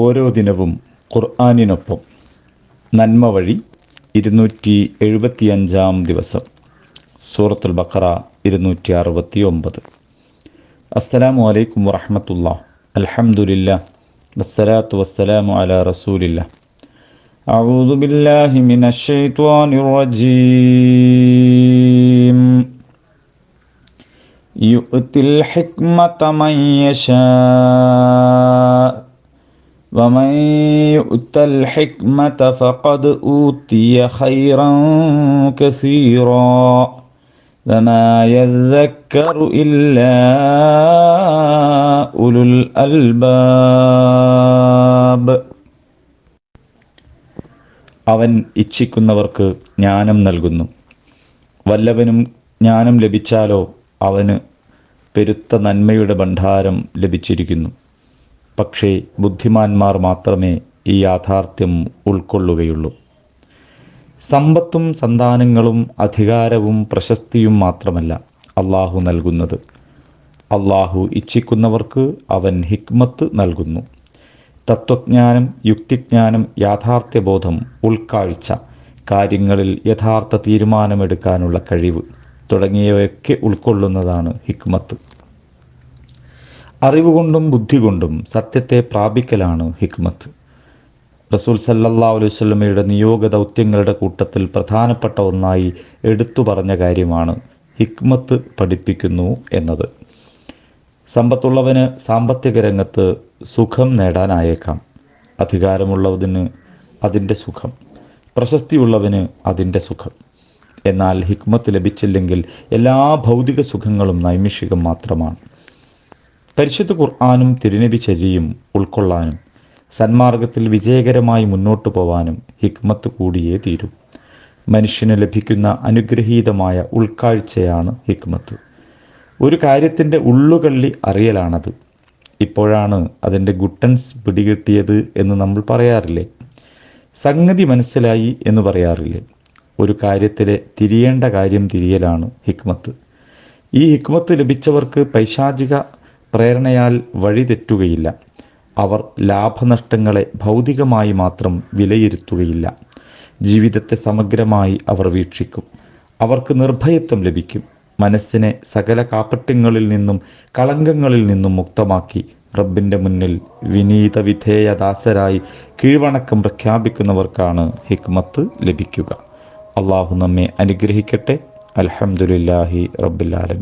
ഓരോ ദിനവും ഖുർആാനിനൊപ്പം നന്മ വഴി ഇരുന്നൂറ്റി എഴുപത്തിയഞ്ചാം ദിവസം സൂറത്തുൽ ബഖറ ഇരുന്നൂറ്റി അറുപത്തി ഒമ്പത് അസ്സലാമു അലൈക്കും വറഹമത്തുള്ള അൽഹംദുലില്ലാ വസ്സലാത്തു വസ്സലാമു അലാ റസൂലില്ല أعوذ بالله من الشيطان الرجيم يؤتي الحكمة من يشاء ومن يؤت الحكمة فقد أوتي خيرا كثيرا وما يذكر إلا أولو الألباب അവൻ ഇച്ഛിക്കുന്നവർക്ക് ജ്ഞാനം നൽകുന്നു വല്ലവനും ജ്ഞാനം ലഭിച്ചാലോ അവന് പെരുത്ത നന്മയുടെ ഭണ്ഡാരം ലഭിച്ചിരിക്കുന്നു പക്ഷേ ബുദ്ധിമാന്മാർ മാത്രമേ ഈ യാഥാർത്ഥ്യം ഉൾക്കൊള്ളുകയുള്ളൂ. സമ്പത്തും സന്താനങ്ങളും അധികാരവും പ്രശസ്തിയും മാത്രമല്ല അള്ളാഹു നൽകുന്നത്. അള്ളാഹു ഇച്ഛിക്കുന്നവർക്ക് അവൻ ഹിക്മത്ത് നൽകുന്നു. തത്വജ്ഞാനം യുക്തിജ്ഞാനം യാഥാർത്ഥ്യബോധം ഉൾക്കാഴ്ച കാര്യങ്ങളിൽ യഥാർത്ഥ തീരുമാനമെടുക്കാനുള്ള കഴിവ് തുടങ്ങിയവയൊക്കെ ഉൾക്കൊള്ളുന്നതാണ് ഹിക്മത്ത്. അറിവുകൊണ്ടും ബുദ്ധി കൊണ്ടും സത്യത്തെ പ്രാപിക്കലാണ് ഹിക്മത്ത്. റസൂൽ സല്ലല്ലാ അലൈഹി സ്വലമയുടെ നിയോഗ ദൗത്യങ്ങളുടെ കൂട്ടത്തിൽ പ്രധാനപ്പെട്ട ഒന്നായി എടുത്തു പറഞ്ഞ കാര്യമാണ് ഹിക്മത്ത് പഠിപ്പിക്കുന്നു എന്നത്. സമ്പത്തുള്ളവന് സാമ്പത്തിക രംഗത്ത് സുഖം നേടാനായേക്കാം. അധികാരമുള്ളതിന് അതിന്റെ സുഖം. പ്രശസ്തിയുള്ളവന് അതിന്റെ സുഖം. എന്നാൽ ഹിക്മത്ത് ലഭിച്ചില്ലെങ്കിൽ എല്ലാ ഭൗതിക സുഖങ്ങളും നൈമിഷികം മാത്രമാണ്. പരിശുദ്ധ ഖുർആാനും തിരുനബി ചര്യയും ഉൾക്കൊള്ളാനും സന്മാർഗത്തിൽ വിജയകരമായി മുന്നോട്ടു പോവാനും ഹിക്മത്ത് കൂടിയേ തീരൂ. മനുഷ്യന് ലഭിക്കുന്ന അനുഗ്രഹീതമായ ഉൾക്കാഴ്ചയാണ് ഹിക്മത്ത്. ഒരു കാര്യത്തിന്റെ ഉള്ളുകള്ളി അറിയലാണത്. ഇപ്പോഴാണ് അതിന്റെ ഗുട്ടൻസ് പിടികിട്ടിയത് എന്ന് നമ്മൾ പറയാറില്ലേ? സംഗതി മനസ്സിലായി എന്ന് പറയാറില്ലേ? ഒരു കാര്യത്തിലെ തിരിയേണ്ട കാര്യം തിരിയലാണ് ഹിക്മത്ത്. ഈ ഹിക്മത്ത് ലഭിച്ചവർക്ക് പൈശാചിക പ്രേരണയാൽ വഴിതെറ്റുകയില്ല. അവർ ലാഭനഷ്ടങ്ങളെ ഭൗതികമായി മാത്രം വിലയിരുത്തുകയില്ല. ജീവിതത്തെ സമഗ്രമായി അവർ വീക്ഷിക്കും. അവർക്ക് നിർഭയത്വം ലഭിക്കും. മനസ്സിനെ സകല കാപ്പട്യങ്ങളിൽ നിന്നും കളങ്കങ്ങളിൽ നിന്നും മുക്തമാക്കി റബ്ബിന്റെ മുന്നിൽ വിനീത വിധേയദാസരായി കീഴ്വണക്കം പ്രഖ്യാപിക്കുന്നവർക്കാണ് ഹിക്മത്ത് ലഭിക്കുക. അള്ളാഹു നമ്മെ അനുഗ്രഹിക്കട്ടെ. അലഹമുല്ലാഹി റബ്ബിൽ ആലമീൻ.